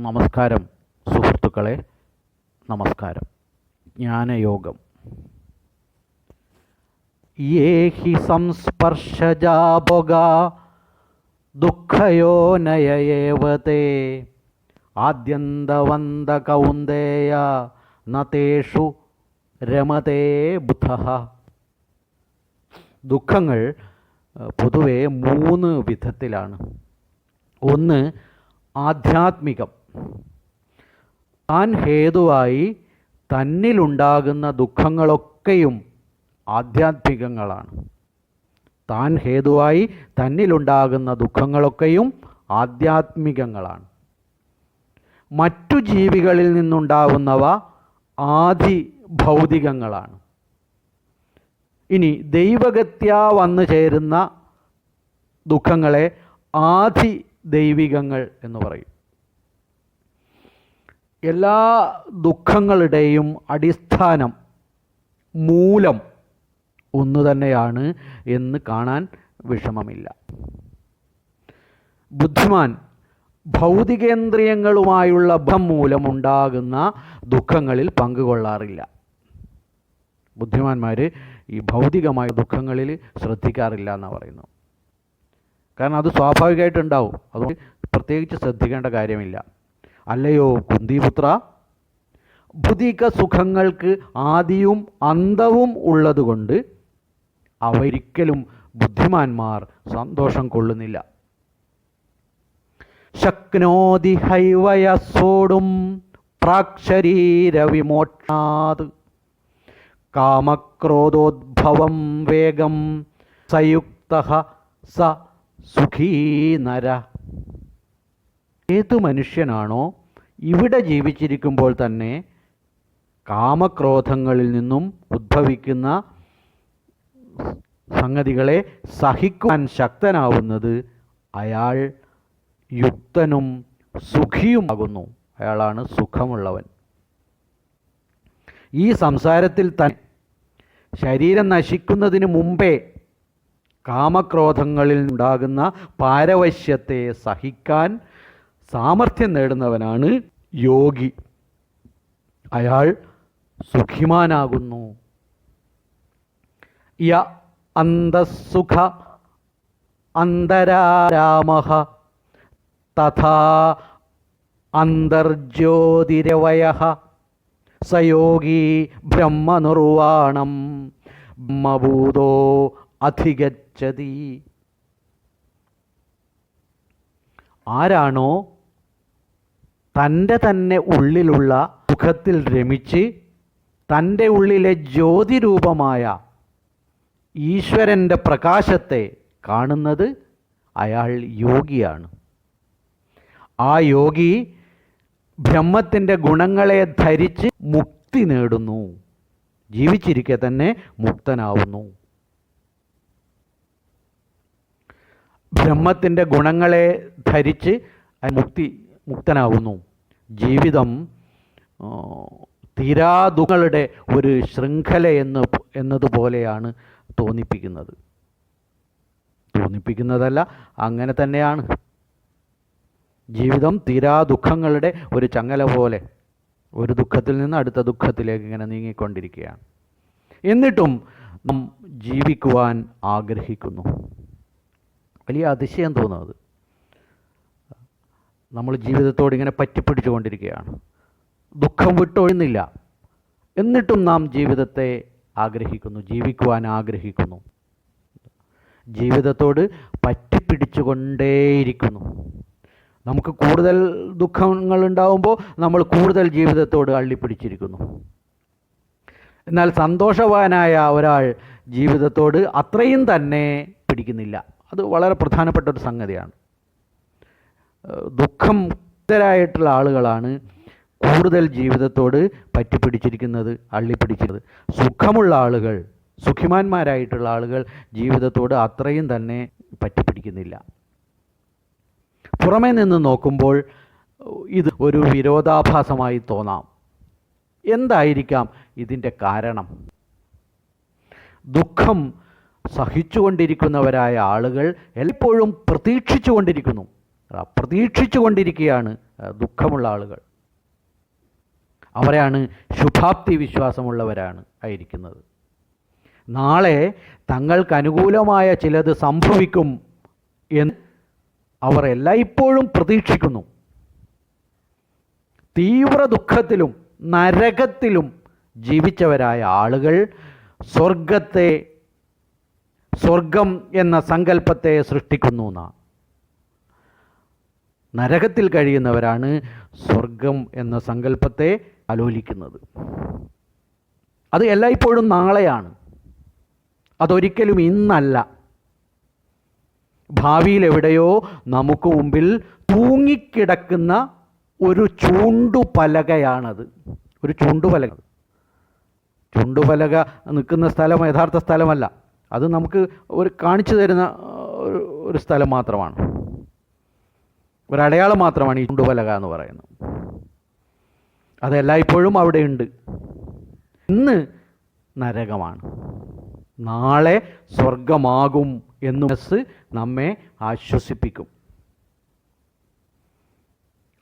നമസ്കാരം സുഹൃത്തുക്കളെ. നമസ്കാരം. ജ്ഞാനയോഗം. യേ ഹി സംസ്പർശജാഭോഗ ദുഃഖയോനയേവതേ ആദ്യന്തവന്ത കൗന്ദേയ രമതേ ബുധ. ദുഃഖങ്ങൾ പൊതുവെ മൂന്ന് വിധത്തിലാണ്. ഒന്ന് ആധ്യാത്മികം. താൻ ഹേതുവായി തന്നിലുണ്ടാകുന്ന ദുഃഖങ്ങളൊക്കെയും ആധ്യാത്മികങ്ങളാണ്. താൻ ഹേതുവായി തന്നിലുണ്ടാകുന്ന ദുഃഖങ്ങളൊക്കെയും ആധ്യാത്മികങ്ങളാണ്. മറ്റു ജീവികളിൽ നിന്നുണ്ടാകുന്നവ ആദി ഭൗതികങ്ങളാണ് ഇനി ദൈവഗത്യ വന്നു ചേരുന്ന ദുഃഖങ്ങളെ ആദി ദൈവികങ്ങൾ എന്ന് പറയും. എല്ലാ ദുഃഖങ്ങളുടെയും അടിസ്ഥാനം മൂലം ഒന്നു തന്നെയാണ് എന്ന് കാണാൻ വിഷമമില്ല. ബുദ്ധിമാൻ ഭൗതികേന്ദ്രിയങ്ങളുമായുള്ള ബന്ധം മൂലമുണ്ടാകുന്ന ദുഃഖങ്ങളിൽ പങ്കുകൊള്ളാറില്ല. ബുദ്ധിമാന്മാർ ഈ ഭൗതികമായ ദുഃഖങ്ങളിൽ ശ്രദ്ധിക്കാറില്ല എന്നാണ് പറയുന്നു. കാരണം അത് സ്വാഭാവികമായിട്ടുണ്ടാവും. അതുകൊണ്ട് പ്രത്യേകിച്ച് ശ്രദ്ധിക്കേണ്ട കാര്യമില്ല. അല്ലയോ കുന്തിപുത്ര? ഭുതിക സുഖങ്ങൾക്ക് ആദിയും അന്തവും ഉള്ളതുകൊണ്ട് അവരിക്കലും ബുദ്ധിമാന്മാർ സന്തോഷം കൊള്ളുന്നില്ല. ശക്നോതി ഹൈവയസോടും പ്രാക്ഷരീരവിമോക്ഷാത് കാമക്രോധോദ്ഭവം വേഗം സയുക്ത സ സുഖീ നര ഏതു മനുഷ്യനാണോ ഇവിടെ ജീവിച്ചിരിക്കുമ്പോൾ തന്നെ കാമക്രോധങ്ങളിൽ നിന്നും ഉദ്ഭവിക്കുന്ന സംഗതികളെ സഹിക്കാൻ ശക്തനാവുന്നത് അയാൾ യുക്തനും സുഖിയുമാകുന്നു. അയാളാണ് സുഖമുള്ളവൻ. ഈ സംസാരത്തിൽ തന്നെ ശരീരം നശിക്കുന്നതിന് മുമ്പേ കാമക്രോധങ്ങളിൽ ഉണ്ടാകുന്ന പാരവശ്യത്തെ സഹിക്കാൻ സാമർഥ്യം നേടുന്നവനാണ് യോഗി. അയാൾ സുഖിമാനാകുന്നു. യ അന്തസുഖ അന്തരാരാമ തഥാ അന്തർജ്യോതിരവയ സയോഗി ബ്രഹ്മനിർവാണം ബ്രഹ്മഭൂതോ അധിഗച്ഛതി. ആരാണോ തന്റെ തന്നെ ഉള്ളിലുള്ള സുഖത്തിൽ രമിച്ച് തന്റെ ഉള്ളിലെ ജ്യോതിരൂപമായ ഈശ്വരന്റെ പ്രകാശത്തെ കാണുന്നത് അയാൾ യോഗിയാണ്. ആ യോഗി ബ്രഹ്മത്തിന്റെ ഗുണങ്ങളെ ധരിച്ച് മുക്തി നേടുന്നു. ജീവിച്ചിരിക്കെ തന്നെ മുക്തനാവുന്നു. ബ്രഹ്മത്തിന്റെ ഗുണങ്ങളെ ധരിച്ച് മുക്തി മുക്തനാവുന്നു ജീവിതം തീരാദുഃഖങ്ങളുടെ ഒരു ശൃംഖല എന്ന് എന്നതുപോലെയാണ് തോന്നിപ്പിക്കുന്നത്. തോന്നിപ്പിക്കുന്നതല്ല അങ്ങനെ തന്നെയാണ്. ജീവിതം തീരാ ദുഃഖങ്ങളുടെ ഒരു ചങ്ങല പോലെ ഒരു ദുഃഖത്തിൽ നിന്ന് അടുത്ത ദുഃഖത്തിലേക്ക് ഇങ്ങനെ നീങ്ങിക്കൊണ്ടിരിക്കുകയാണ്. എന്നിട്ടും നാം ജീവിക്കുവാൻ ആഗ്രഹിക്കുന്നു. വലിയ അതിശയം തോന്നുന്നത്. നമ്മൾ ജീവിതത്തോട് ഇങ്ങനെ പറ്റിപ്പിടിച്ചുകൊണ്ടിരിക്കുകയാണ്. ദുഃഖം വിട്ടൊഴുന്നില്ല എന്നിട്ടും നാം ജീവിതത്തെ ആഗ്രഹിക്കുന്നു ജീവിക്കുവാൻ ആഗ്രഹിക്കുന്നു. ജീവിതത്തോട് പറ്റിപ്പിടിച്ചുകൊണ്ടേയിരിക്കുന്നു. നമുക്ക് കൂടുതൽ ദുഃഖങ്ങൾ ഉണ്ടാവുമ്പോൾ നമ്മൾ കൂടുതൽ ജീവിതത്തോട് അള്ളിപ്പിടിച്ചിരിക്കുന്നു. എന്നാൽ സന്തോഷവാനായ ഒരാൾ ജീവിതത്തോട് അത്രയും തന്നെ പിടിക്കുന്നില്ല. അത് വളരെ പ്രധാനപ്പെട്ട ഒരു സംഗതിയാണ്. ദുഃഖം മുക്തരായിട്ടുള്ള ആളുകളാണ് കൂടുതൽ ജീവിതത്തോട് പറ്റിപ്പിടിച്ചിരിക്കുന്നത് അള്ളിപ്പിടിച്ചിരുന്നത് സുഖമുള്ള ആളുകൾ സുഖിമാന്മാരായിട്ടുള്ള ആളുകൾ ജീവിതത്തോട് അത്രയും തന്നെ പറ്റിപ്പിടിക്കുന്നില്ല. പുറമേ നിന്ന് നോക്കുമ്പോൾ ഇത് ഒരു വിരോധാഭാസമായി തോന്നാം. എന്തായിരിക്കാം ഇതിന്റെ കാരണം? ദുഃഖം സഹിച്ചുകൊണ്ടിരിക്കുന്നവരായ ആളുകൾ എപ്പോഴും പ്രതീക്ഷിച്ചു കൊണ്ടിരിക്കുന്നു അതാ, പ്രതീക്ഷിച്ചു കൊണ്ടിരിക്കുകയാണ് ദുഃഖമുള്ള ആളുകൾ. അവരാണ് ശുഭാപ്തി വിശ്വാസമുള്ളവരാണ് ആയിരിക്കുന്നത്. നാളെ തങ്ങൾക്ക് അനുകൂലമായ ചിലത് സംഭവിക്കും എന്ന് അവർ എല്ലായ്പ്പോഴും പ്രതീക്ഷിക്കുന്നു. തീവ്ര ദുഃഖത്തിലും നരകത്തിലും ജീവിച്ചവരായ ആളുകൾ സ്വർഗത്തെ സ്വർഗം എന്ന സങ്കല്പത്തെ സൃഷ്ടിക്കുന്നു എന്നാണ് നരകത്തിൽ കഴിയുന്നവരാണ് സ്വർഗം എന്ന സങ്കല്പത്തെ ആലോചിക്കുന്നത് അത് എല്ലായ്പ്പോഴും നാളെയാണ്. അതൊരിക്കലും ഇന്നല്ല. ഭാവിയിൽ എവിടെയോ നമുക്ക് മുമ്പിൽ തൂങ്ങിക്കിടക്കുന്ന ഒരു ചൂണ്ടുപലകയാണത്. ഒരു ചൂണ്ടുപലക. ചൂണ്ടുപലക നിൽക്കുന്ന സ്ഥലം യഥാർത്ഥ സ്ഥലമല്ല. അത് നമുക്ക് ഒരു കാണിച്ചു തരുന്ന ഒരു- സ്ഥലം മാത്രമാണ്. ഒരു അടയാളം മാത്രമാണ് ഈ ചുണ്ടുപലക എന്ന് പറയുന്നത്. അതെല്ലായ്പ്പോഴും അവിടെയുണ്ട് ഇന്ന് നരകമാണ്. നാളെ സ്വർഗമാകും എന്ന് മനസ്സ് നമ്മെ ആശ്വസിപ്പിക്കും.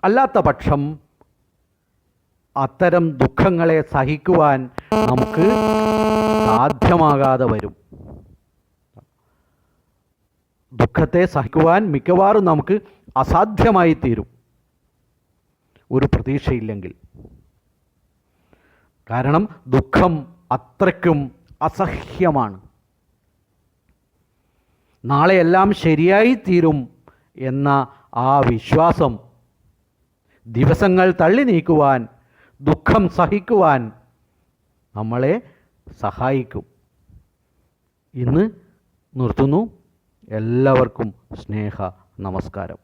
അല്ലാത്ത പക്ഷം അത്തരം ദുഃഖങ്ങളെ സഹിക്കുവാൻ നമുക്ക് സാധ്യമാകാതെ വരും. ദുഃഖത്തെ സഹിക്കുവാൻ മിക്കവാറും നമുക്ക് അസാധ്യമായി തീരും. ഒരു പ്രതീക്ഷയില്ലെങ്കിൽ. കാരണം ദുഃഖം അത്രയ്ക്കും അസഹ്യമാണ്. നാളെ എല്ലാം ശരിയായി തീരും എന്ന ആ വിശ്വാസം ദിവസങ്ങൾ തള്ളി നീക്കുവാൻ ദുഃഖം സഹിക്കുവാൻ നമ്മളെ സഹായിക്കും. ഇന്ന് നിർത്തുന്നു. എല്ലാവർക്കും സ്നേഹ നമസ്കാരം.